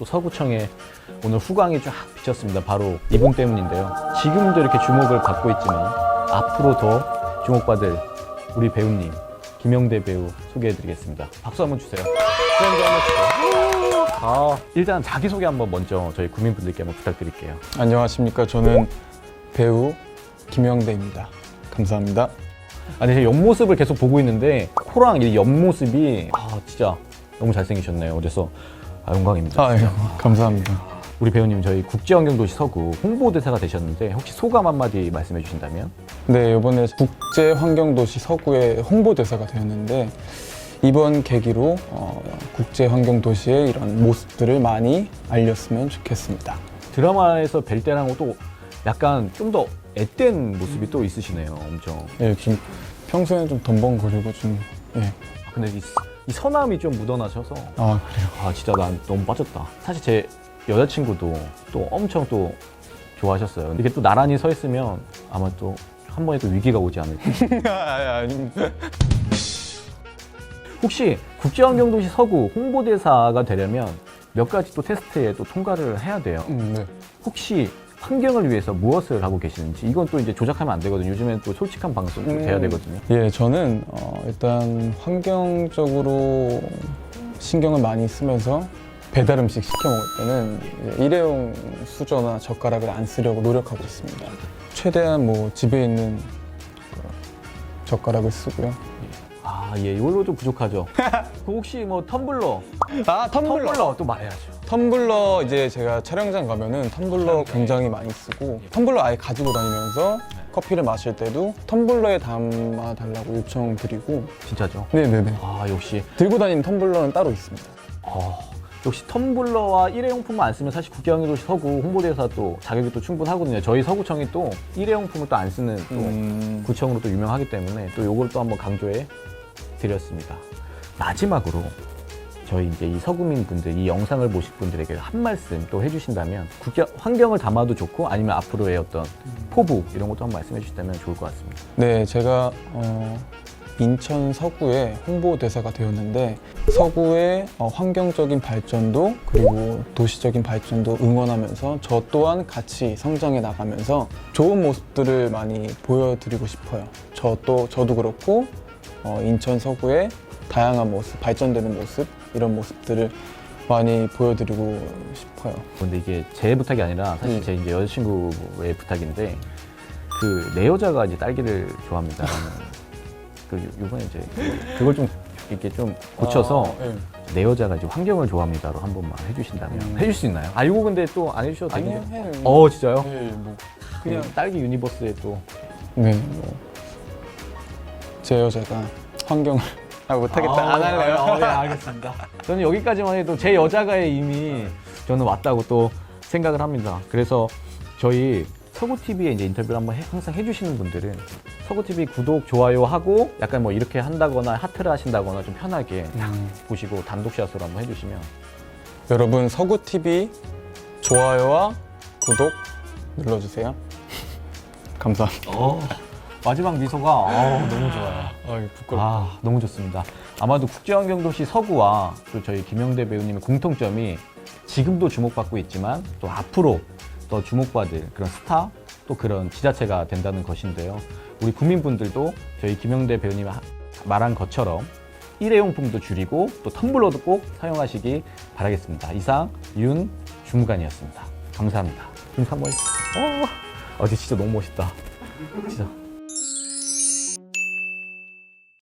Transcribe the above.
또 서구청에 오늘 후광이 쫙 비쳤습니다. 바로 이분 때문인데요. 지금도 이렇게 주목을 받고 있지만 앞으로 더 주목받을 우리 배우님 김영대 배우 소개해드리겠습니다. 박수 한번 주세요. 프렌즈 한번 주세요. 아, 일단 자기소개 한번 먼저 저희 국민분들께 한번 부탁드릴게요. 안녕하십니까. 저는 배우 김영대입니다. 감사합니다. 아니 제 옆모습을 계속 보고 있는데 코랑 이 옆모습이 아 진짜 너무 잘생기셨네요. 그래서 아, 영광입니다. 아, 예. 감사합니다. 우리 배우님 저희 국제환경도시 서구 홍보대사가 되셨는데 혹시 소감 한마디 말씀해 주신다면? 네, 이번에 국제환경도시 서구의 홍보대사가 되었는데 이번 계기로 어, 국제환경도시의 이런 모습들을 많이 알렸으면 좋겠습니다. 드라마에서 뵐 때랑은 또 약간 좀 더 앳된 모습이 또 있으시네요. 엄청. 예, 좀 평소에는 좀 덤벙거리고 좀 예. 아, 근데 이, 이 선함이 좀 묻어나셔서 아, 그래요. 아 진짜 난 너무 빠졌다. 사실 제 여자친구도 또 엄청 또 좋아하셨어요. 이게 또 나란히 서 있으면 아마 또 한 번에 또 위기가 오지 않을까. 아, 아닙니다. 혹시 국제환경도시 서구 홍보대사가 되려면 몇 가지 또 테스트에 또 통과를 해야 돼요. 음, 네. 혹시 환경을 위해서 무엇을 하고 계시는지 이건 또 이제 조작하면 안 되거든요. 요즘엔 또 솔직한 방송 도 음. 돼야 되거든요. 예, 저는 어, 일단 환경적으로 신경을 많이 쓰면서 배달 음식 시켜 먹을 때는 이제 일회용 수저나 젓가락을 안 쓰려고 노력하고 있습니다. 최대한 뭐 집에 있는 그 젓가락을 쓰고요. 아, 예, 이걸로 좀 부족하죠. 그 혹시 뭐 텀블러, 아 텀블러 또 말해야죠. 텀블러 이제 제가 촬영장 가면은 텀블러 굉장히 많이 쓰고 텀블러 아예 가지고 다니면서 커피를 마실 때도 텀블러에 담아 달라고 요청드리고 진짜죠. 네네네 아, 역시 들고 다니는 텀블러는 따로 있습니다. 어, 역시 텀블러와 일회용품만 안 쓰면 사실 국경도시 서구 홍보대사 또 자격이 또 충분하거든요. 저희 서구청이 또 일회용품을 또 안 쓰는 또 음, 구청으로 또 유명하기 때문에 또 요걸 또 한번 강조해 드렸습니다. 마지막으로 저희 이제 이 서구민 분들, 이 영상을 보실 분들에게 한 말씀 또 해주신다면 국경, 환경을 담아도 좋고 아니면 앞으로의 어떤 포부 이런 것도 한번 말씀해 주신다면 좋을 것 같습니다. 네, 제가 어, 인천 서구의 홍보대사가 되었는데 서구의 어, 환경적인 발전도 그리고 도시적인 발전도 응원하면서 저 또한 같이 성장해 나가면서 좋은 모습들을 많이 보여드리고 싶어요. 저 또 저도 그렇고 어, 인천 서구의 다양한 모습, 발전되는 모습 이런 모습들을 많이 보여드리고 싶어요. 근데 이게 제 부탁이 아니라 사실 음. 제 이제 여자친구의 부탁인데 그 내 여자가 이제 딸기를 좋아합니다. 그 요- 요번에 이제 그- 그걸 좀 이렇게 좀 고쳐서 아, 네. 내 여자가 이제 환경을 좋아합니다로 한 번만 해주신다면 음. 해줄 수 있나요? 아 이거 근데 또 안 해주셔도 아니요, 되는데. 해요. 어 진짜요? 네, 뭐 그냥 그냥 딸기 유니버스에 또 네, 뭐. 제 여자가 환경을 아 못하겠다 안 할래요. 어, 네, 알겠습니다. 저는 여기까지만 해도 제 여자가에 이미 저는 왔다고 또 생각을 합니다. 그래서 저희 서구 TV에 이제 인터뷰를 한번 해- 항상 해주시는 분들은 서구 TV 구독 좋아요 하고 약간 뭐 이렇게 한다거나 하트를 하신다거나 좀 편하게 딱 음. 보시고 단독샷으로 한번 해주시면 여러분 서구 TV 좋아요와 구독 눌러주세요. 감사합니다. 마지막 미소가 어, 너무 좋아요. 아 부끄럽. 아, 너무 좋습니다. 아마도 국제환경도시 서구와 또 저희 김영대 배우님의 공통점이 지금도 주목받고 있지만 또 앞으로 더 주목받을 그런 스타 또 그런 지자체가 된다는 것인데요. 우리 국민분들도 저희 김영대 배우님이 하- 말한 것처럼 일회용품도 줄이고 또 텀블러도 꼭 사용하시기 바라겠습니다. 이상 윤 주무관이었습니다. 감사합니다. 한번 해주세요. 어, 아, 진짜 너무 멋있다. 진짜.